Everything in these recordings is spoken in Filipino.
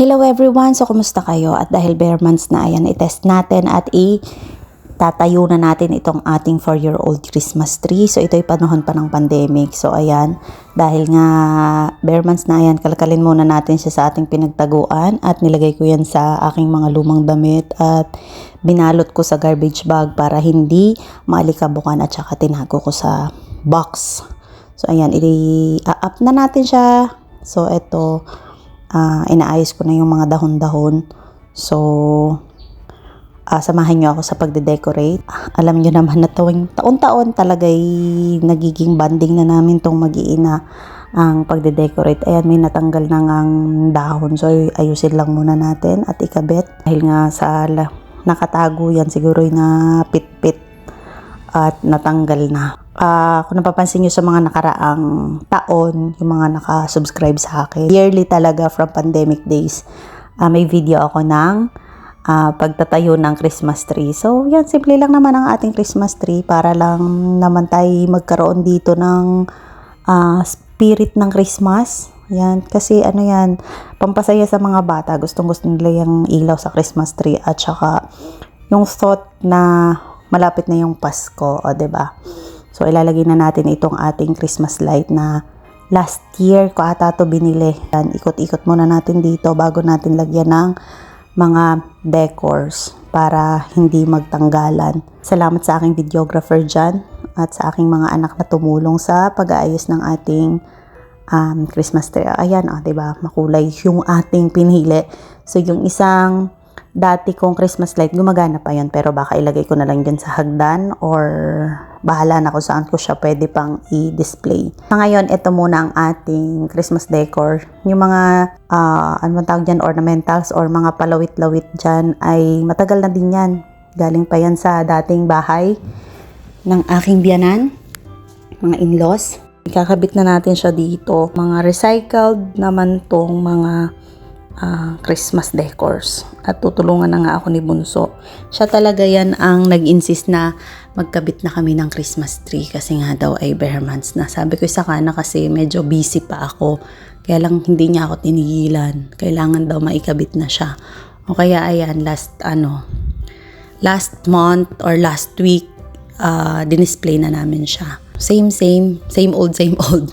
Hello everyone! So, kumusta kayo? At dahil bare months na, ayan, i-test natin at i tatayo na natin itong ating 4-year-old Christmas tree. So, ito'y panahon pa ng pandemic. So, ayan, dahil nga bare months na, ayan, kalkalin muna natin siya sa ating pinagtaguan at nilagay ko yan sa aking mga lumang damit at binalot ko sa garbage bag para hindi maalikabukan at saka tinago ko sa box. So, ayan, i-up na natin siya. So, ito, ah, inaayos ko na yung mga dahon-dahon. So, ah, samahan nyo ako sa pagde-decorate. Alam nyo naman na tuwing taon-taon talaga'y nagiging banding na namin tong mag-iina ang pagde-decorate. Ayan, may natanggal na ngang dahon. So, ayusin lang muna natin at ikabit. Dahil nga sa nakatago yan, siguro na pit-pit at natanggal na. Ah, kung napapansin nyo sa mga nakaraang taon, yung mga nakasubscribe sa akin, yearly talaga from pandemic days, ah, may video ako ng ah, pagtatayo ng Christmas tree. So, yan, simple lang naman ang ating Christmas tree para lang naman tayo magkaroon dito ng ah, spirit ng Christmas. Yan, kasi ano yan, pampasaya sa mga bata. Gustong gusto nila yung ilaw sa Christmas tree at saka yung thought na malapit na yung Pasko, o ba? So ilalagay na natin itong ating Christmas light na last year ko ata to binili. Yan, ikot-ikot muna natin dito bago natin lagyan ng mga decors para hindi magtanggalan. Salamat sa aking videographer dyan at sa aking mga anak na tumulong sa pag-aayos ng ating um, Christmas tree. Ayan, ah, 'di ba? Makulay yung ating pinili. So yung isang dati kong Christmas light, gumagana pa yon pero baka ilagay ko na lang dyan sa hagdan or bahala na kung saan ko siya pwede pang i-display. Sa ngayon, ito muna ang ating Christmas decor. Yung mga, ah ano bang tawag dyan, ornamentals or mga palawit-lawit dyan ay matagal na din yan. Galing pa yan sa dating bahay ng aking biyanan, mga in-laws. Ikakabit na natin siya dito. Mga recycled naman tong mga ah, Christmas decors. At tutulungan na nga ako ni Bunso. Siya talaga yan ang nag-insist na magkabit na kami ng Christmas tree kasi nga daw ay bare months na. Sabi ko sa kana kasi medyo busy pa ako. Kaya lang hindi niya ako tinigilan. Kailangan daw maikabit na siya. O kaya ayan, last ano, last month or last week, uh, dinisplay na namin siya. Same, same, same old, same old.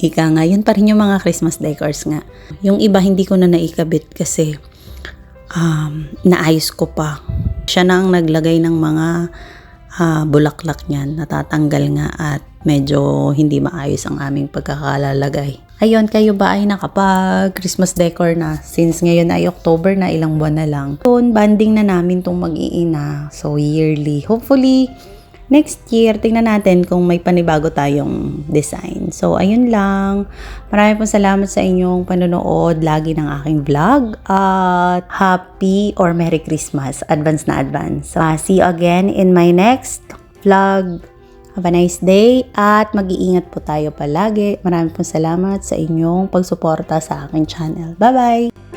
Ika nga, yun pa rin yung mga Christmas decors nga. Yung iba hindi ko na naikabit kasi um, naayos ko pa. Siya na ang naglagay ng mga ah, bulaklak niyan, natatanggal nga at medyo hindi maayos ang aming pagkakalalagay. Ayun, kayo ba ay nakapag Christmas decor na? Since ngayon ay October na, ilang buwan na lang. Yun, banding na namin tong mag-iina. So, yearly. Hopefully, next year, tingnan natin kung may panibago tayong design. So, ayun lang. Maraming po salamat sa inyong panonood lagi ng aking vlog. At happy or Merry Christmas. Advance na advance. So, uh, see you again in my next vlog. Have a nice day at mag-iingat po tayo palagi. Maraming po salamat sa inyong pagsuporta sa aking channel. Bye-bye!